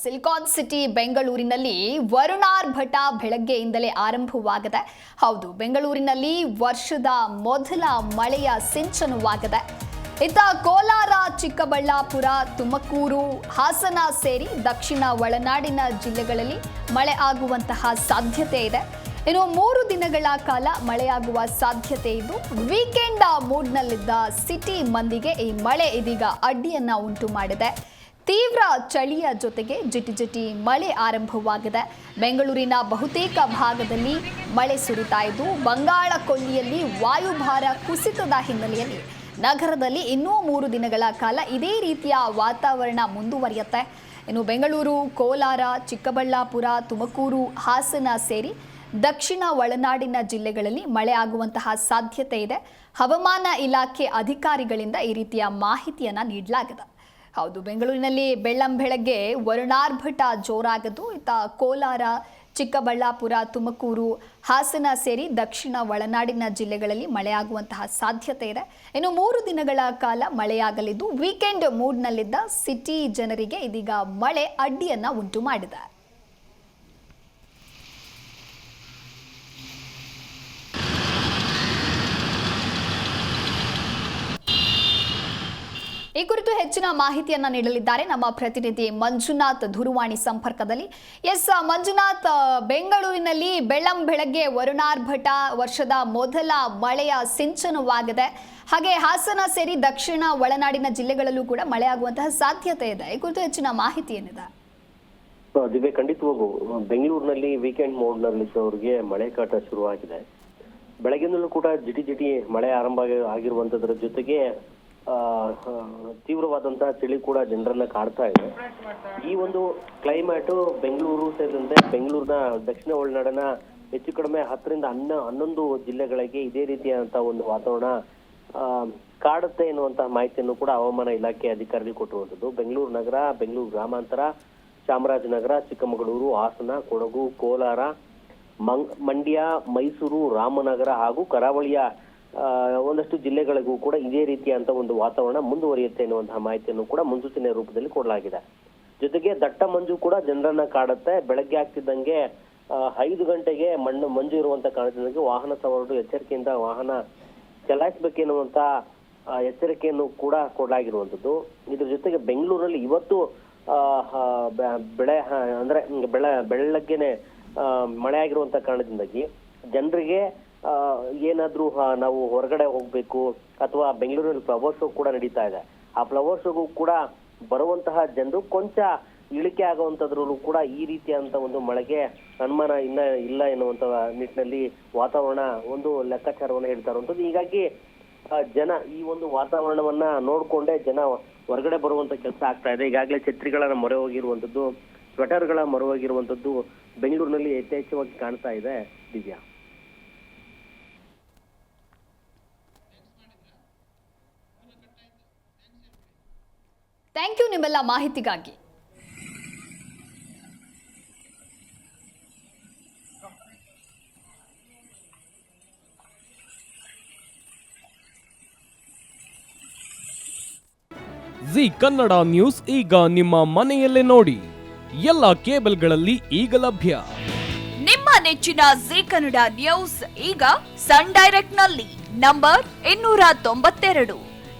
Silicon city ಬೆಂಗಳೂರಿನಲ್ಲಿ ವರುಣಾರ್ ಭಟ ಬೆಳಗ್ಗೆಯಿಂದಲೇ ಆರಂಭವಾಗಿದೆ. ಹೌದು, ಬೆಂಗಳೂರಿನಲ್ಲಿ ವರ್ಷದ ಮೊದಲ ಮಳೆಯ ಸಿಂಚನವಾಗಿದೆ. ಇತ್ತ ಕೋಲಾರ, ಚಿಕ್ಕಬಳ್ಳಾಪುರ, ತುಮಕೂರು, ಹಾಸನ ಸೇರಿ ದಕ್ಷಿಣ ಒಳನಾಡಿನ ಜಿಲ್ಲೆಗಳಲ್ಲಿ ಮಳೆ ಆಗುವಂತಹ ಸಾಧ್ಯತೆ ಇದೆ. ಇನ್ನು ಮೂರು ದಿನಗಳ ಕಾಲ ಮಳೆಯಾಗುವ ಸಾಧ್ಯತೆ ಇದ್ದು, ವೀಕೆಂಡ್ ಮೂಡ್ನಲ್ಲಿದ್ದ ಸಿಟಿ ಮಂದಿಗೆ ಈ ಮಳೆ ಇದೀಗ ಅಡ್ಡಿಯನ್ನ ಉಂಟು ಮಾಡಿದೆ ತೀವ್ರ ಚಳಿಯ ಜೊತೆಗೆ ಜಿಟಿ ಜಿಟಿ ಮಳೆ ಆರಂಭವಾಗಿದೆ. ಬೆಂಗಳೂರಿನ ಬಹುತೇಕ ಭಾಗದಲ್ಲಿ ಮಳೆ ಸುರಿತಾ ಇದ್ದು, ಬಂಗಾಳ ಕೊಲ್ಲಿಯಲ್ಲಿ ವಾಯುಭಾರ ಕುಸಿತದ ಹಿನ್ನೆಲೆಯಲ್ಲಿ ನಗರದಲ್ಲಿ ಇನ್ನೂ ಮೂರು ದಿನಗಳ ಕಾಲ ಇದೇ ರೀತಿಯ ವಾತಾವರಣ ಮುಂದುವರಿಯುತ್ತೆ. ಇನ್ನು ಬೆಂಗಳೂರು, ಕೋಲಾರ, ಚಿಕ್ಕಬಳ್ಳಾಪುರ, ತುಮಕೂರು, ಹಾಸನ ಸೇರಿ ದಕ್ಷಿಣ ಒಳನಾಡಿನ ಜಿಲ್ಲೆಗಳಲ್ಲಿ ಮಳೆ ಆಗುವಂತಹ ಸಾಧ್ಯತೆ ಇದೆ. ಹವಾಮಾನ ಇಲಾಖೆ ಅಧಿಕಾರಿಗಳಿಂದ ಈ ರೀತಿಯ ಮಾಹಿತಿಯನ್ನು ನೀಡಲಾಗಿದೆ. ಹೌದು, ಬೆಂಗಳೂರಿನಲ್ಲಿ ಬೆಳ್ಳಂ ಬೆಳಗ್ಗೆ ವರುಣಾರ್ಭಟ ಜೋರಾಗದು. ಇತ್ತ ಕೋಲಾರ, ಚಿಕ್ಕಬಳ್ಳಾಪುರ, ತುಮಕೂರು, ಹಾಸನ ಸೇರಿ ದಕ್ಷಿಣ ಒಳನಾಡಿನ ಜಿಲ್ಲೆಗಳಲ್ಲಿ ಮಳೆಯಾಗುವಂತಹ ಸಾಧ್ಯತೆ ಇದೆ. ಇನ್ನು ಮೂರು ದಿನಗಳ ಕಾಲ ಮಳೆಯಾಗಲಿದ್ದು, ವೀಕೆಂಡ್ ಮೂಡ್ನಲ್ಲಿದ್ದ ಸಿಟಿ ಜನರಿಗೆ ಇದೀಗ ಮಳೆ ಅಡ್ಡಿಯನ್ನ ಉಂಟು ಮಾಡಿದೆ ಈ ಕುರಿತು ಹೆಚ್ಚಿನ ಮಾಹಿತಿಯನ್ನ ನೀಡಲಿದ್ದಾರೆ ನಮ್ಮ ಪ್ರತಿನಿಧಿ ಮಂಜುನಾಥ್ ದೂರವಾಣಿ ಸಂಪರ್ಕದಲ್ಲಿ. ಎಸ್, ಮಂಜುನಾಥ್, ಬೆಂಗಳೂರಿನಲ್ಲಿ ಬೆಳ್ಳಂ ಬೆಳಗ್ಗೆ ವರುಣಾರ್ಭಟ ವರ್ಷದ ಮೊದಲ ಮಳೆಯ ಸಿಂಚನವಾಗಿದೆ. ಹಾಗೆ ಹಾಸನ ಸೇರಿ ದಕ್ಷಿಣ ಒಳನಾಡಿನ ಜಿಲ್ಲೆಗಳಲ್ಲೂ ಕೂಡ ಮಳೆಯಾಗುವಂತಹ ಸಾಧ್ಯತೆ ಇದೆ. ಈ ಕುರಿತು ಹೆಚ್ಚಿನ ಮಾಹಿತಿ ಏನಿದೆ? ದಿವೆ ದಿವ್ಯ ಖಂಡಿತವಾಗೂ ಬೆಂಗಳೂರಿನಲ್ಲಿ ವೀಕೆಂಡ್ ಮೋಡ್ ನಲ್ಲಿದ್ದವರಿಗೆ ಮಳೆ ಕಾಟ ಶುರುವಾಗಿದೆ. ಬೆಳಗಿನಲ್ಲೂ ಕೂಡ ಜಿಟಿ ಜಿಟಿ ಮಳೆ ಆರಂಭ ಆಗಿ- ಆಗಿರುವಂತದ್ರ ಜೊತೆಗೆ ತೀವ್ರವಾದಂತಹ ಚಳಿ ಕೂಡ ಜನರನ್ನ ಕಾಡ್ತಾ ಇದೆ. ಈ ಒಂದು ಕ್ಲೈಮೇಟ್ ಬೆಂಗಳೂರು ಸೇರಿದಂತೆ ಬೆಂಗಳೂರಿನ ದಕ್ಷಿಣ ಒಳನಾಡನ ಹೆಚ್ಚು ಕಡಿಮೆ ಹತ್ತರಿಂದ ಹನ್ನ, ಹನ್ನೊಂದು ಜಿಲ್ಲೆಗಳಿಗೆ ಇದೇ ರೀತಿಯಾದಂತಹ ಒಂದು ವಾತಾವರಣ ಕಾಡುತ್ತೆ ಎನ್ನುವಂತಹ ಮಾಹಿತಿಯನ್ನು ಕೂಡ ಹವಾಮಾನ ಇಲಾಖೆ ಅಧಿಕಾರಿಗಳು ಕೊಟ್ಟಿರುವಂತದ್ದು ಬೆಂಗಳೂರು ನಗರ, ಬೆಂಗಳೂರು ಗ್ರಾಮಾಂತರ, ಚಾಮರಾಜನಗರ, ಚಿಕ್ಕಮಗಳೂರು, ಹಾಸನ, ಕೊಡಗು, ಕೋಲಾರ ಮಂಡ್ಯ, ಮೈಸೂರು, ರಾಮನಗರ ಹಾಗೂ ಕರಾವಳಿಯ ಒಂದಷ್ಟು ಜಿಲ್ಲೆಗಳಿಗೂ ಕೂಡ ಇದೇ ರೀತಿಯಾದಂಥ ಒಂದು ವಾತಾವರಣ ಮುಂದುವರಿಯುತ್ತೆ ಎನ್ನುವಂತಹ ಮಾಹಿತಿಯನ್ನು ಕೂಡ ಮುನ್ಸೂಚನೆ ರೂಪದಲ್ಲಿ ಕೊಡಲಾಗಿದೆ. ಜೊತೆಗೆ ದಟ್ಟ ಮಂಜು ಕೂಡ ಜನರನ್ನ ಕಾಡುತ್ತೆ. ಬೆಳಗ್ಗೆ ಆಗ್ತಿದ್ದಂಗೆ ಐದು ಗಂಟೆಗೆ ಮಣ್ಣು ಮಂಜು ಇರುವಂತ ಕಾರಣದಿಂದಾಗಿ ವಾಹನ ಸವಾರರು ಎಚ್ಚರಿಕೆಯಿಂದ ವಾಹನ ಚಲಾಯಿಸಬೇಕೆನ್ನುವಂತ ಎಚ್ಚರಿಕೆಯನ್ನು ಕೂಡ ಕೊಡಲಾಗಿರುವಂತದ್ದು ಇದ್ರ ಜೊತೆಗೆ ಬೆಂಗಳೂರಲ್ಲಿ ಇವತ್ತು ಬೆಳೆ ಅಂದ್ರೆ ಬೆಳೆ ಬೆಳ ಬೆಳ್ಳಗ್ಗೆನೆ ಆ, ಮಳೆ ಆಗಿರುವಂತ ಕಾರಣದಿಂದಾಗಿ ಜನರಿಗೆ ಏನಾದ್ರೂ ನಾವು ಹೊರಗಡೆ ಹೋಗ್ಬೇಕು ಅಥವಾ ಬೆಂಗಳೂರಲ್ಲಿ ಫ್ಲವರ್ ಶೋ ಕೂಡ ನಡೀತಾ ಇದೆ. ಆ ಫ್ಲವರ್ ಶೋಗೂ ಕೂಡ ಬರುವಂತಹ ಜನರು ಕೊಂಚ ಇಳಿಕೆ ಆಗುವಂತದ್ರೂ ಕೂಡ ಈ ರೀತಿಯಾದಂತ ಒಂದು ಮಳೆಗೆ ಅನುಮಾನ ಇನ್ನ ಇಲ್ಲ ಎನ್ನುವಂತ ನಿಟ್ಟಿನಲ್ಲಿ ವಾತಾವರಣ ಒಂದು ಲೆಕ್ಕಾಚಾರವನ್ನು ಹೇಳ್ತಾ ಇರುವಂತದ್ದು ಹೀಗಾಗಿ ಜನ ಈ ಒಂದು ವಾತಾವರಣವನ್ನ ನೋಡ್ಕೊಂಡೇ ಜನ ಹೊರಗಡೆ ಬರುವಂತ ಕೆಲಸ ಆಗ್ತಾ ಇದೆ. ಈಗಾಗಲೇ ಛತ್ರಿಗಳನ್ನ ಮೊರೆ ಹೋಗಿರುವಂತದ್ದು ಸ್ವೆಟರ್ಗಳ ಮೊರೆ ಹೋಗಿರುವಂತದ್ದು ಬೆಂಗಳೂರಿನಲ್ಲಿ ಯಥೇಚ್ಛವಾಗಿ ಕಾಣ್ತಾ ಇದೆ ದಿವ್ಯಾ. ಥ್ಯಾಂಕ್ ಯು ನಿಮ್ಮೆಲ್ಲ ಮಾಹಿತಿಗಾಗಿ. ಜಿ ಕನ್ನಡ ನ್ಯೂಸ್ ಈಗ ನಿಮ್ಮ ಮನೆಯಲ್ಲೇ ನೋಡಿ. ಎಲ್ಲ ಕೇಬಲ್ಗಳಲ್ಲಿ ಈಗ ಲಭ್ಯ. ನಿಮ್ಮ ನೆಚ್ಚಿನ ಜಿ ಕನ್ನಡ ನ್ಯೂಸ್ ಈಗ ಸನ್ ಡೈರೆಕ್ಟ್ನಲ್ಲಿ ನಂಬರ್ ಇನ್ನೂರ ತೊಂಬತ್ತೆರಡು.